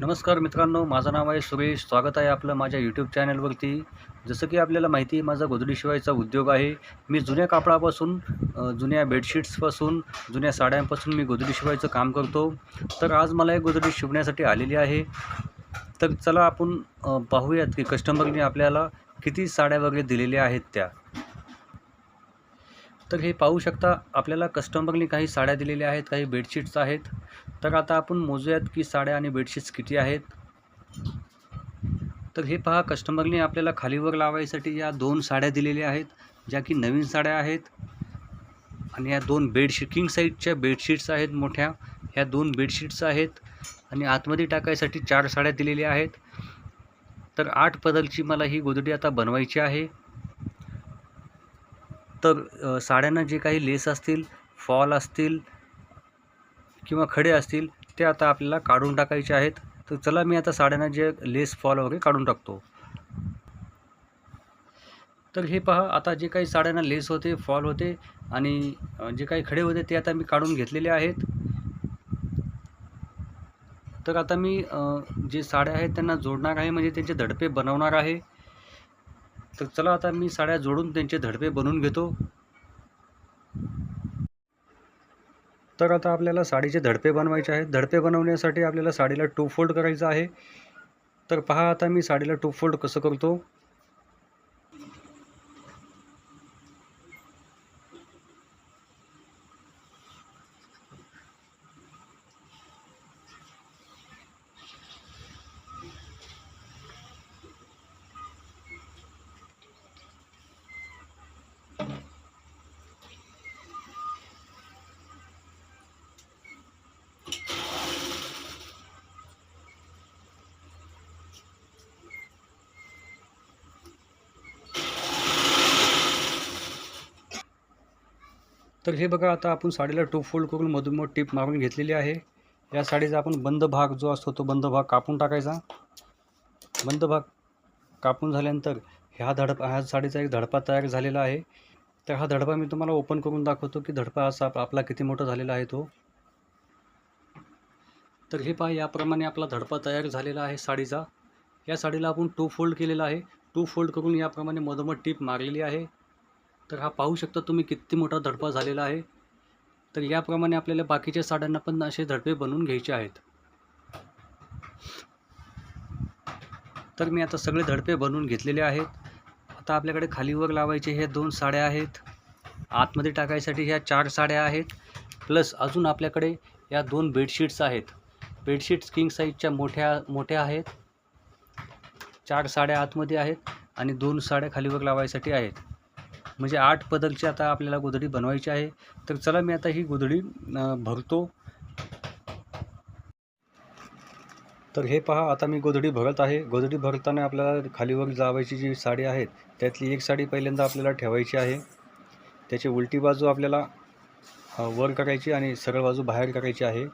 नमस्कार मित्रांनो माझं नाव आहे सुरेश. स्वागत आहे आपलं माझ्या यूट्यूब चॅनलवरती जसं की आपल्याला माहिती आहे माझा गोधडी शिवायचा उद्योग आहे. मी जुन्या कापडापासून जुन्या बेडशीट्सपासून जुन्या साड्यांपासून मी गोधडी शिवायचं काम करतो. तर आज मला एक गोधडी शिवण्यासाठी आलेली आहे. तर चला आपण पाहूयात की कस्टमरने आपल्याला किती साड्या वगैरे दिलेल्या आहेत त्या. तर हे पाहू शकता आपल्याला कस्टमरने काही साड्या दिलेल्या आहेत काही बेडशीट्स आहेत. तर आता आपण मोजूयात की साड्या आणि बेडशीट्स किती आहेत. तर हे पहा कस्टमरने आपल्याला खालीवर लावायसाठी या दोन साड्या दिलेल्या आहेत ज्या की नवीन साड्या आहेत. आणि या दोन बेडशीट किंग साईजच्या बेडशीट्स आहेत मोठ्या. ह्या दोन बेडशीट्स आहेत आणि आतमध्ये टाकायसाठी चार साड्या दिलेल्या आहेत. तर आठ पदरची मला ही गोदडी आता बनवायची आहे. तर साड्यांना जे काही लेस असतील फॉल असतील किंवा खडे असतील ते आता आपल्याला काढून टाकायचे आहेत. तर चला मी आता साड्यांना जे लेस फॉल वगैरे काढून टाकतो. तर हे पहा आता जे काही साड्यांना लेस होते फॉल होते आणि जे काही खडे होते ते आता मी काढून घेतलेले आहेत. तर आता मी जे साड्या आहेत त्यांना जोडणार आहे म्हणजे त्यांचे धडपे बनवणार आहे. तर चला आता मी साड्या जोडून त्यांचे धडपे बनवून घेतो. तर आता आपल्याला साडीचे धडपे बनवायचे आहेत. धडपे बनवण्यासाठी आपल्याला साडीला टू फोल्ड करायचं आहे. तर पहा आता मी साडीला टू फोल्ड कसं करतो. तर हे बघा आता आपण साडीला टू फोल्ड करून मधोमध टिप टीप मारून घेतलेली आहे. या साडीचा आपण बंद भाग जो असतो तो बंद भाग कापून टाकायचा. बंद भाग कापून झाल्यानंतर ह्या धडपा ह्या साडीचा एक धडपा तयार झालेला आहे. तर हा धडपा मी तुम्हाला ओपन करून दाखवतो की धडपा असा आपला किती मोठा झालेला आहे तो. तर हे पहा याप्रमाणे आपला धडपा तयार झालेला आहे साडीचा. या साडीला आपण टू फोल्ड केलेला आहे. टू फोल्ड करून याप्रमाणे मधोमध टीप मारलेली आहे. तर हा पाहू शकता तुम्ही किती मोठा धडपा झालेला आहे. तर याप्रमाणे आपल्याला बाकीच्या साड्यांना पण असे धडपे बनवून घ्यायचे आहेत. तर मी आता सगळे धडपे बनवून घेतलेले आहेत. आता आपल्याकडे खालीवर लावायचे हे दोन साड्या आहेत. आतमध्ये टाकायसाठी ह्या चार साड्या आहेत. प्लस अजून आपल्याकडे या दोन बेडशीट्स आहेत. बेडशीट्स किंग साईजच्या मोठ्या मोठ्या आहेत. चार साड्या आतमध्ये आहेत आणि दोन साड्या खालीवर लावायसाठी आहेत. म्हणजे आठ पदकची आता आपल्याला गोधडी बनवायची आहे. तर चला मी आता ही गोधडी भरतो. तर हे पहा आता मी गोधडी भरत आहे. गोधडी भरताना आपल्याला खालीवर जावायची जी साडी आहेत त्यातली एक साडी पहिल्यांदा आपल्याला ठेवायची आहे. त्याची उलटी बाजू आपल्याला वर करायची आणि सरळ बाजू बाहेर करायची आहे.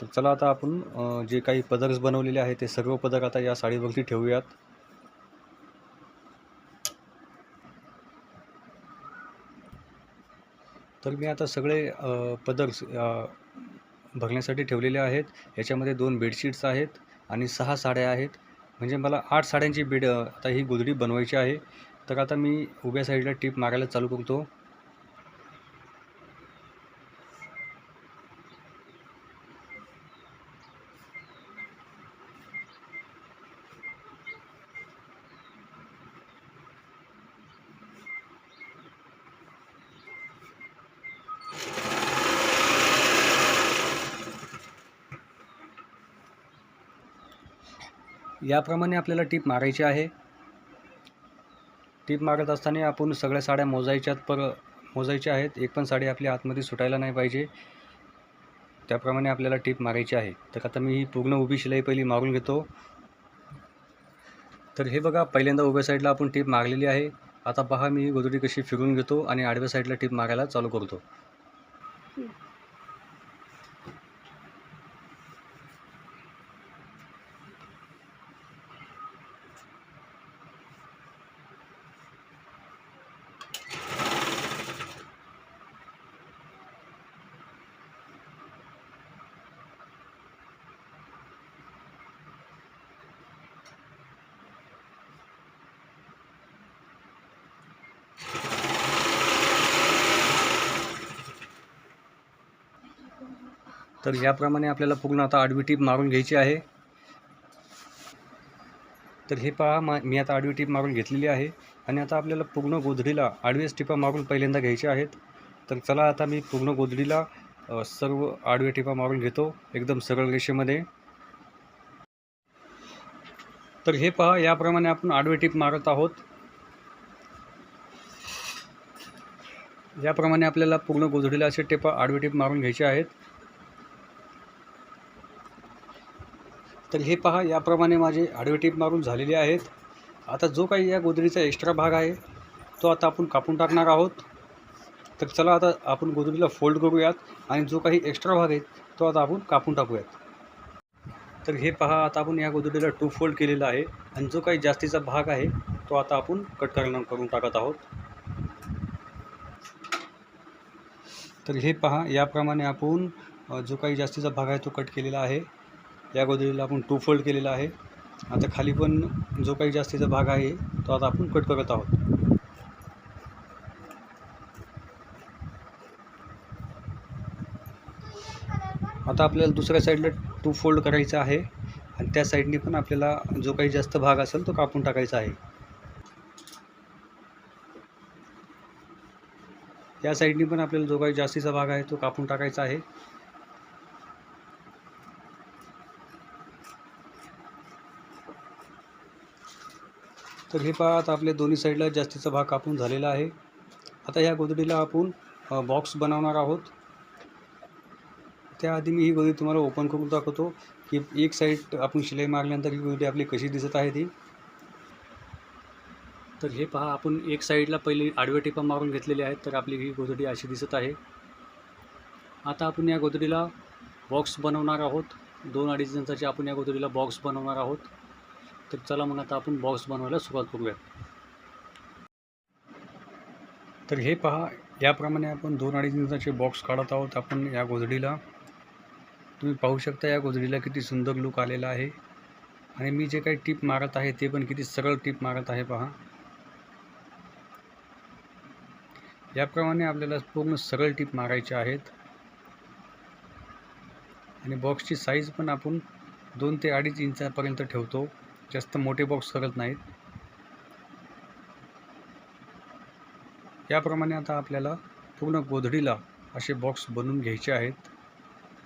तर चला आता आपण जे काही पदर्स बनवलेले आहेत ते सर्व पदर आता या साडीवरती ठेवूयात. तर मी आता सगळे पदर्स बघण्यासाठी भरण्यासाठी ठेवलेले आहेत. याच्यामध्ये दोन बेडशीट्स आहेत आणि सहा साड्या आहेत. म्हणजे मला आठ साड्यांची बेड आता ही गोधडी बनवायची आहे. तर आता मी उभ्या साईडला टीप मारायला चालू करतो. याप्रमाणे आपल्याला टीप मारायची आहे. टीप मारत असताना आपण सगळ्या साड्या मोजायच्यात पर मोजायच्या आहेत. एक पण साडी आपल्या आतमध्ये सुटायला नाही पाहिजे. त्याप्रमाणे आपल्याला टीप मारायची आहे. तर आता मी ही पूर्ण उभी शिलाई पहिली मारून घेतो. तर हे बघा पहिल्यांदा उभ्या साईडला आपण टीप मारलेली आहे. आता पहा मी गोदडी कशी फिरून घेतो आणि आडव्या साईडला टीप मारायला चालू करतो. तर याप्रमाणे आपल्याला पूर्ण आता आडवी टीप मारून घ्यायची आहे. तर हे पहा मा मी आता आडवी टीप मारून घेतलेली आहे. आणि आता आपल्याला पूर्ण गोधडीला आडव्याच टिपा मारून पहिल्यांदा घ्यायच्या आहेत. तर चला आता मी पूर्ण गोधडीला सर्व आडव्या टिपा मारून घेतो एकदम सरळ रेषेमध्ये. तर हे पहा याप्रमाणे आपण आडवे टीप मारत आहोत. याप्रमाणे आपल्याला पूर्ण गोधडीला असे टेपा आडवे टीप मारून घ्यायचे आहेत. तर हे पहा याप्रमाणे माझे आडवे टीप मारून झालेले आहेत. आता जो काही या गोदरीचा एक्स्ट्रा भाग आहे तो आता आपण कापून टाकणार आहोत. तर चला आता आपण गोदरीला फोल्ड करूयात आणि जो काही एक्स्ट्रा भाग आहे तो आता आपण कापून टाकूयात. तर हे पहा आता आपण या गोदरीला टू फोल्ड केलेला आहे आणि जो काही जास्तीचा भाग आहे तो आता आपण कट करणं करून टाकत आहोत. तर हे पहा याप्रमाणे आपण जो काही जास्तीचा भाग आहे तो कट केलेला आहे. या गोदरीला आपण टू फोल्ड केलेला आहे. आता खाली पण जो काही जास्तीचा भाग आहे तो आता आपण कट करत आहोत. आता आपल्याला दुसऱ्या साईडला टू फोल्ड करायचं आहे आणि त्या साईडने पण आपल्याला जो काही जास्त भाग असेल तो कापून टाकायचा आहे. या साईडने पण आपल्याला जो काही जास्तीचा भाग आहे तो कापून टाकायचा आहे. तर हे पहा आता आपल्या दोन्ही साईडला जास्तीचा भाग कापून झालेला आहे. आता ह्या गोधडीला आपण बॉक्स बनवणार आहोत. त्याआधी मी ही गोधडी तुम्हाला ओपन करून दाखवतो की एक साईड आपण शिलाई मारल्यानंतर ही गोदडी आपली कशी दिसत आहे ती. तर हे पहा आपण एक साईडला पहिले आडव्या टिपा मारून घेतलेले आहेत तर आपली ही गोदडी अशी दिसत आहे. आता आपण या गोधडीला बॉक्स बनवणार आहोत. दोन अडीच इंचाचे आपण या गोदडीला बॉक्स बनवणार आहोत. तर चला मग आता आपण बॉक्स बनवायला सुरुवात करूयात तर हे पहा याप्रमाणे आपण दोन अडीच इंचाचे बॉक्स काढत आहोत आपण या गोधडीला तुम्ही पाहू शकता या गोधडीला किती सुंदर लुक आलेला आहे. आणि मी जे काही टीप मारत आहे ते पण किती सरळ टीप मारत आहे पहा. याप्रमाणे आपल्याला पूर्ण सरळ टीप मारायचे आहेत. आणि बॉक्सची साईज पण आपण दोन ते अडीच इंचापर्यंत ठेवतो. जास्त मोठे बॉक्स करत नाहीत. याप्रमाणे आता आपल्याला पूर्ण गोधडीला असे बॉक्स बनवून घ्यायचे आहेत.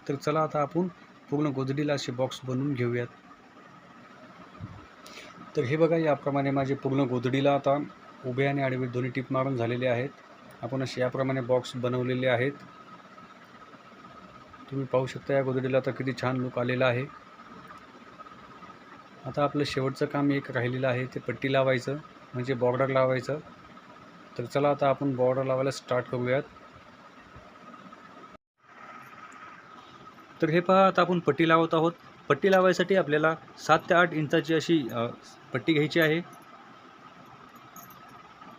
तर चला आता आपण पूर्ण गोधडीला असे बॉक्स बनवून घेऊयात. तर हे बघा याप्रमाणे माझे पूर्ण गोधडीला आता उभे आणि आडवे दोन्ही टीप मारून झालेले आहेत. आपण असे याप्रमाणे बॉक्स बनवलेले आहेत. तुम्ही पाहू शकता या गोधडीला आता किती छान लुक आलेला आहे. आता आपलं शेवटचं काम एक राहिलेलं आहे ते पट्टी लावायचं म्हणजे बॉर्डर लावायचं. तर चला आता आपण बॉर्डर लावायला स्टार्ट करूयात. तर हे पहा आता आपण पट्टी लावत आहोत. पट्टी लावायसाठी आपल्याला सात ते आठ इंचाची अशी पट्टी घ्यायची आहे.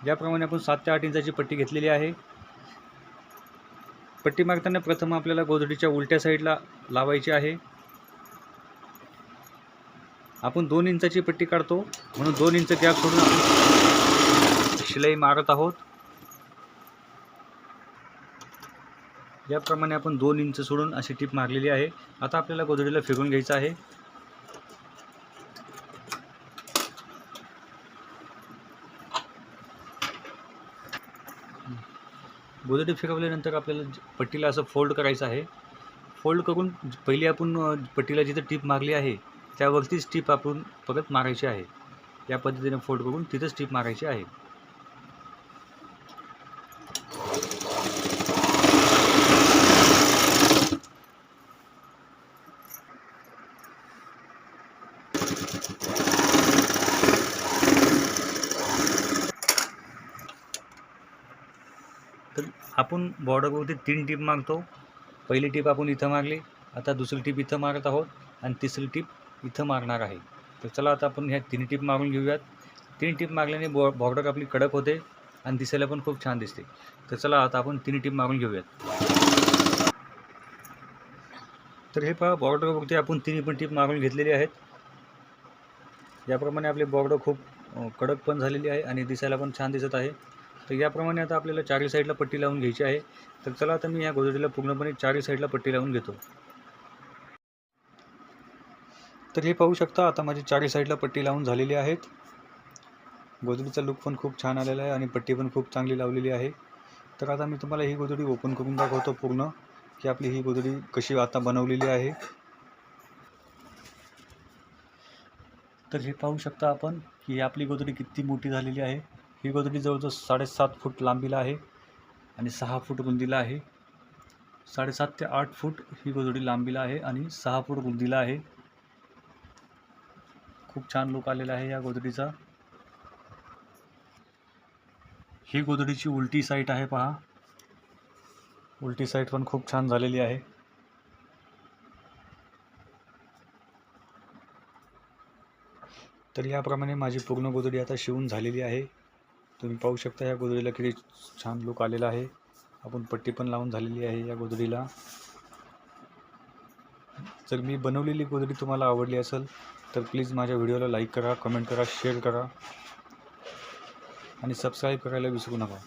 याप्रमाणे आपण सात ते आठ इंचाची पट्टी घेतलेली आहे. पट्टी मारताना प्रथम आपल्याला गोधडीच्या उलट्या साईडला लावायची आहे. आपण दोन इंचाची पट्टी काढतो. म्हणून दोन इंच गॅप सोडून आपण शिलाई मारत आहोत. याप्रमाणे आपण दोन इंच सोडून अशी टीप मारलेली आहे. आता आपल्याला गोदडीला फिरून घ्यायचं आहे. गोदडी फिरवल्यानंतर आपल्याला पट्टीला असं फोल्ड करायचं आहे. फोल्ड करून पहिली आपण पट्टीला जिथं टीप मारली आहे त्यावरतीच टीप आपण परत मारायची आहे. या पद्धतीने फोल्ड करून तिथंच टीप मारायची आहे. तर आपण बॉर्डरवरती तीन टीप मारतो. पहिली टीप आपण इथं मारली. आता दुसरी टीप इथं मारत आहोत. आणि तिसरी टीप इथं मारणार आहे. तर चला आता आपण ह्या तिन्ही टीप मारून घेऊयात. तीन टीप मारल्याने बॉ बॉर्डर आपली कडक होते आणि दिसायला पण खूप छान दिसते. तर चला आता आपण तिन्ही टीप मारून घेऊयात. तर हे पहा बॉर्डरवरती आपण तिन्ही पण टीप मारून घेतलेली आहेत. याप्रमाणे आपली बॉर्डर खूप कडक पण झालेली आहे आणि दिसायला पण छान दिसत आहे. तर याप्रमाणे आता आपल्याला चारही साईडला पट्टी लावून घ्यायची आहे. तर चला आता मी या गोजडीला पूर्णपणे चारही साईडला पट्टी लावून घेतो. तर हे पाहू शकता. आता माझी चारही साईडला पट्टी लावून झालेली आहेत. गोदडीचा लुक पण खूप छान आलेला आहे आणि पट्टी पण खूप चांगली लावलेली आहे. तर आता मी तुम्हाला ही गोदडी ओपन करून दाखवतो पूर्ण की आपली ही गोदडी कशी आता बनवलेली आहे. तर हे पाहू शकता आपण की ही आपली गोदडी किती मोठी झालेली आहे. ही गोदडी जवळजवळ साडेसात फूट लांबीला आहे आणि सहा फूट रुंदीला आहे. साडेसात ते आठ फूट ही गोदडी लांबीला आहे आणि सहा फूट रुंदीला आहे. खूप छान लुक आलेला आहे या गोदडीचा. ही गोदडीची उलटी साईट आहे पहा. उलटी साईट पण खूप छान झालेली आहे. तर याप्रमाणे माझी पूर्ण गोदडी आता शिवून झालेली आहे. तुम्ही पाहू शकता या गोदडीला किती छान लुक आलेला आहे. आपण पट्टी पण लावून झालेली आहे या गोदडीला. जर मी बनवलेली गोदडी तुम्हाला आवडली असेल तर प्लीज माझ्या व्हिडिओला लाईक करा कमेंट करा शेअर करा. आणि सबस्क्राईब करायला विसरू नका.